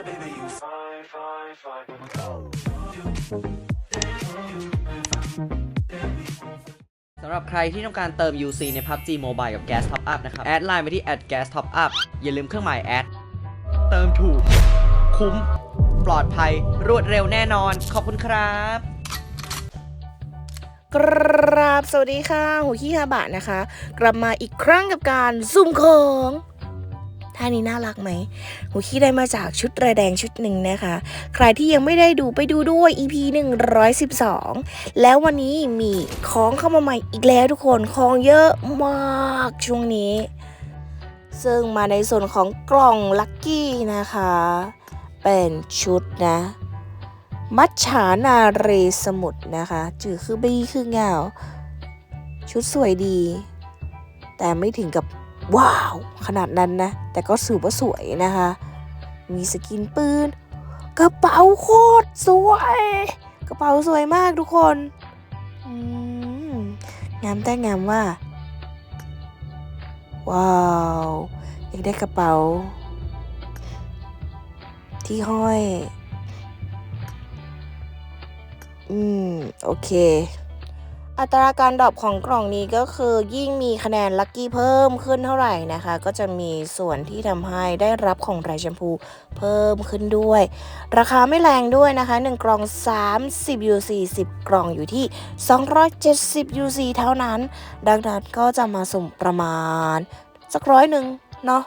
yeah, baby, you fine, fine, fine. สำหรับใครที่ต้องการเติม UC ใน PUBG Mobile กับ Gas Top Up นะครับ แอดไลน์ไปที่ @gas top up อย่าลืมเครื่องหมายแอด เติมถูก คุ้ม ปลอดภัย รวดเร็วแน่นอน ขอบคุณครับ กราบสวัสดีค่ะหูขี้ฮาบะนะคะ กลับมาอีกครั้งกับการซุ่มของ ท่านี้น่ารักไหมหูขี้ได้มาจากชุดระแดงชุดหนึ่งนะคะ ใครที่ยังไม่ได้ดูไปดูด้วย EP 112 แล้ววันนี้มีของเข้ามาใหม่อีกแล้วทุกคนของเยอะมากช่วงนี้ ซึ่งมาในส่วนของกล่องลัคกี้นะคะ เป็นชุดนะมัจฉานาเรสมุทรนะคะ จือคือบีคือเงา ชุดสวยดี แต่ไม่ถึงกับ ว้าว ขนาดนั้นนะ แต่ก็สือว่าสวยนะคะ มีสกินปืน กระเป๋าโคตรสวย กระเป๋าสวยมากทุกคนงามแต่งามว่า ว้าวอยากได้กระเป๋า ที่ห้อย อืม โอเค อัตราการดรอปของกล่องนี้ก็คือยิ่งมีคะแนนลัคกี้เพิ่มขึ้นเท่าไหร่นะคะ ก็จะมีส่วนที่ทำให้ได้รับของไรแชมพูเพิ่มขึ้นด้วย ราคาไม่แรงด้วยนะคะ 1 กล่อง 30 UC 10 กล่องอยู่ที่ 270 UC เท่านั้น ดังนั้นก็จะมาสุ่มประมาณ สักร้อยหนึ่งเนาะ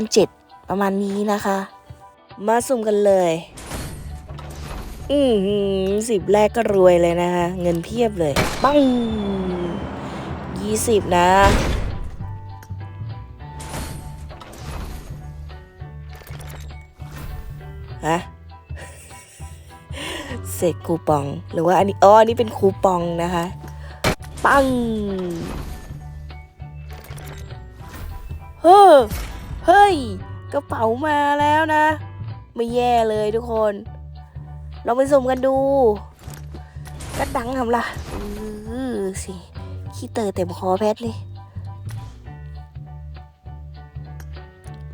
2,007ประมาณนี้นะคะ มาสุ่มกันเลย อือหือสิบแรกก็รวยเลยนะคะเงินเพียบเลยปังยี่สิบนะ ฮะเศษคูปอง หรือว่าอันนี้อ๋ออันนี้เป็นคูปองนะคะ ปังเฮ้อเฮ้ย กระเป๋ามาแล้วนะ ไม่แย่เลยทุกคน ลองไปสุ่มกันดูกระดังทำละเออสิขี้เตอเต็มคอแพทเลย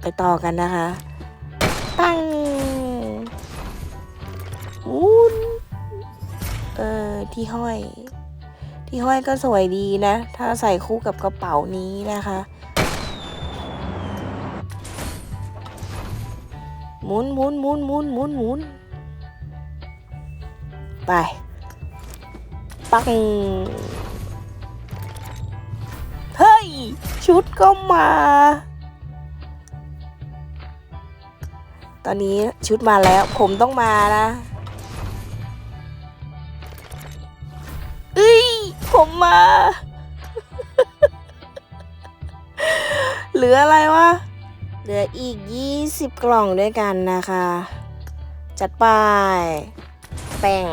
ไปต่อกันนะคะ ตั้งวุ้นเออที่ห้อย ที่ห้อยก็สวยดีนะ ถ้าใส่คู่กับกระเป๋านี้นะคะหมุนหมุนหมุนหมุนหมุนหมุน ไป ปัง เฮ้ย ชุดก็มา ตอนนี้ชุดมาแล้วผมต้องมานะเอ้ย ผมมา เหลืออะไรวะ เหลืออีก 20 กล่องด้วยกันนะคะ จัดไป แป้ง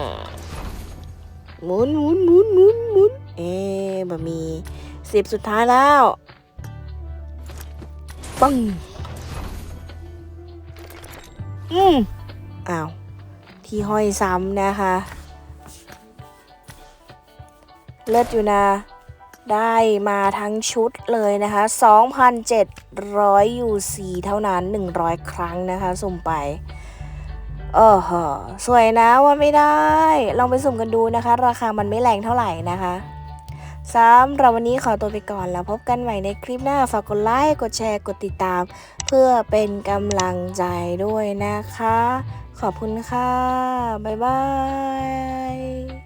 หมุนหมุนหมุนหมุนหมุนเอ๊ะบะมีสิบสุดท้ายแล้วปังอืมอ้าว ที่ห้อยซ้ำนะคะ เลิศอยู่นะ ได้มาทั้งชุดเลยนะคะ 2,700 UC เท่านั้น 100 ครั้งนะคะสุ่มไป เออฮะสวยนะว่าไม่ได้ ลองไปสุ่มกันดูนะคะ ราคามันไม่แรงเท่าไหร่นะคะสำหรับวันนี้ขอตัวไปก่อนแล้วพบกันใหม่ในคลิปหน้า ฝากกดไลค์ กดแชร์ กดติดตาม เพื่อเป็นกำลังใจด้วยนะคะ ขอบคุณค่ะ บ๊ายบาย